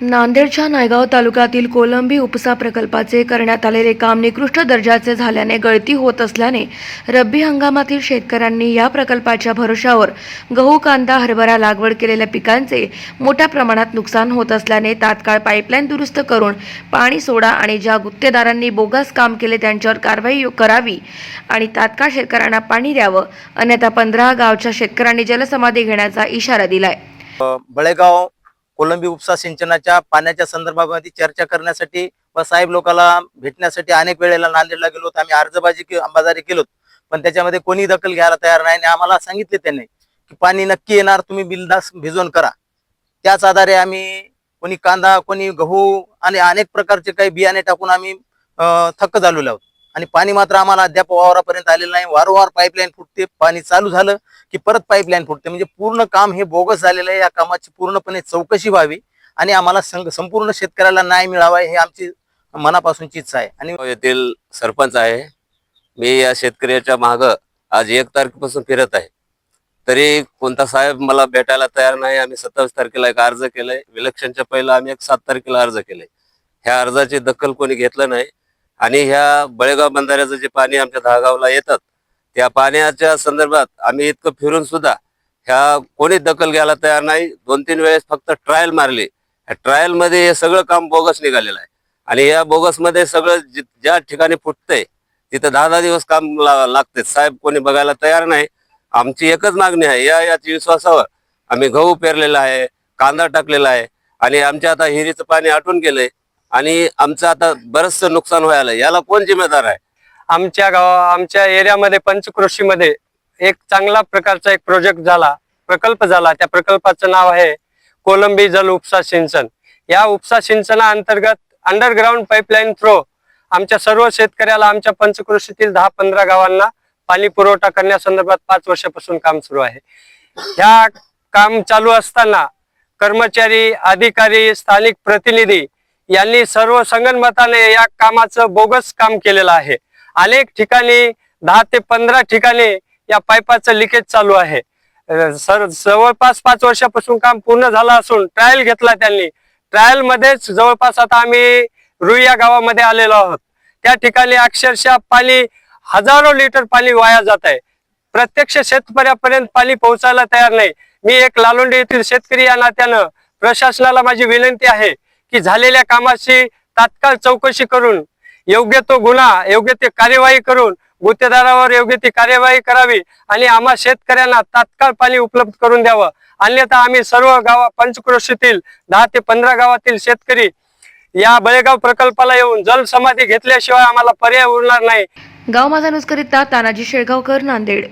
नांदेडच्या नायगाव तालुक्यातील कोलंबी उपसा प्रकल्पाचे करण्यात आलेले काम निकृष्ट दर्जाचे झाल्याने गळती होत असल्याने रब्बी हंगामातील शेतकऱ्यांनी या प्रकल्पाच्या भरोशावर गहू कांदा हरभरा लागवड केलेल्या पिकांचे मोठ्या प्रमाणात नुकसान होत असल्याने तात्काळ पाईपलाईन दुरुस्त करून पाणी सोडा आणि ज्या गुत्तेदारांनी बोगस काम केले त्यांच्यावर कारवाई करावी आणि तात्काळ शेतकऱ्यांना पाणी द्यावं अन्यथा पंधरा गावच्या शेतकऱ्यांनी जलसमाधी घेण्याचा इशारा दिलाय. बळेगाव कोलंबी उपसा सिंचनाच्या पाण्याच्या संदर्भामध्ये चर्चा करण्यासाठी व साहेब लोकांना भेटण्यासाठी अनेक वेळेला नांदेडला गेलो आम्ही अर्जबाजी अंबाजारी केलो पण त्याच्यामध्ये कोणी दखल घ्यायला तयार नाही आणि आम्हाला सांगितले त्यांनी की पाणी नक्की येणार तुम्ही बिलदास भिजवून करा. त्याच आधारे आम्ही कोणी कांदा कोणी गहू आणि अनेक प्रकारचे काही बियाणे टाकून आम्ही थक्क झालेलो आहोत. आणि पाणी मात्र आम्हाला अद्याप वावरापर्यंत आलेलं नाही. वारंवार पाईपलाईन फुटते पाणी चालू झालं की परत पाईपलाईन फुटते. म्हणजे पूर्ण काम हे बोगस झालेलं आहे. या कामाची पूर्णपणे चौकशी व्हावी आणि आम्हाला संग- संपूर्ण शेतकऱ्याला न्याय मिळावा हे आमची मनापासूनची इच्छा आहे. आणि येथील सरपंच आहे. मी या शेतकऱ्याच्या माग आज एक तारखेपासून फिरत आहे. तरी कोणता साहेब मला भेटायला तयार नाही. आम्ही सत्तावीस तारखेला एक अर्ज केलाय. विलक्षणच्या पहिला आम्ही एक सात तारखेला अर्ज केलाय. ह्या अर्जाची दखल कोणी घेतलं नाही. आणि ह्या बळेगाव बंधाऱ्याचं जे पाणी आमच्या दहागावला येतात त्या पाण्याच्या संदर्भात आम्ही इतकं फिरून सुद्धा ह्या कोणी दखल घ्यायला तयार नाही. दोन तीन वेळेस फक्त ट्रायल मारली. ह्या हे सगळं काम बोगस निघालेलं आहे. आणि या बोगसमध्ये सगळं जि- ज्या ठिकाणी फुटतंय तिथं दहा दहा दिवस काम ला- लागते साहेब कोणी बघायला तयार नाही. आमची एकच मागणी आहे. या याच विश्वासावर आम्ही गहू पेरलेला आहे कांदा टाकलेला आहे आणि आमच्या आता हिरीचं पाणी आटून गेलंय. आणि आमचं आता बरचसं नुकसान व्हायला याला कोण जिम्मेदार आहे? आमच्या गावा आमच्या एरियामध्ये पंचकृषीमध्ये एक चांगला प्रकारचा एक प्रोजेक्ट झाला प्रकल्प झाला. त्या प्रकल्पाचं नाव आहे कोलंबी जल उपसा सिंचन. या उपसा सिंचना अंतर्गत अंडरग्राऊंड पाईपलाईन थ्रो आमच्या सर्व शेतकऱ्याला आमच्या पंचकृषीतील दहा पंधरा गावांना पाणी पुरवठा करण्यासंदर्भात पाच वर्षापासून काम सुरू आहे. ह्या काम चालू असताना कर्मचारी अधिकारी स्थानिक प्रतिनिधी यांनी सर्व संगणमताने या कामाचं बोगस काम केलेलं आहे. अनेक ठिकाणी दहा ते पंधरा ठिकाणी या पाईपाचं लिकेज चालू आहे. सर जवळपास पाच वर्षापासून काम पूर्ण झालं असून ट्रायल घेतला त्यांनी. ट्रायल मध्येच जवळपास आता आम्ही रुई या गावामध्ये आलेलो आहोत. त्या ठिकाणी अक्षरशः पाणी हजारो लिटर पाणी वाया जात आहे. प्रत्यक्ष शेतकऱ्यापर्यंत पाणी पोहोचायला तयार नाही. मी एक लालोंडे येथील शेतकरी या नात्यानं प्रशासनाला माझी विनंती आहे. की झालेल्या कामाची तात्काळ चौकशी करून योग्य तो गुन्हा योग्य ते कार्यवाही करून गुत्तेदारावर योग्य ती कार्यवाही करावी आणि आम्हा शेतकऱ्यांना तात्काळ पाणी उपलब्ध करून द्यावं. अन्यथा आम्ही सर्व गावा पंचक्रोशीतील दहा ते पंधरा गावातील शेतकरी या बळेगाव प्रकल्पाला येऊन जल समाधी घेतल्याशिवाय आम्हाला पर्याय उरणार नाही. गाव माझा न्यूज करिता तानाजी शेळगावकर नांदेड.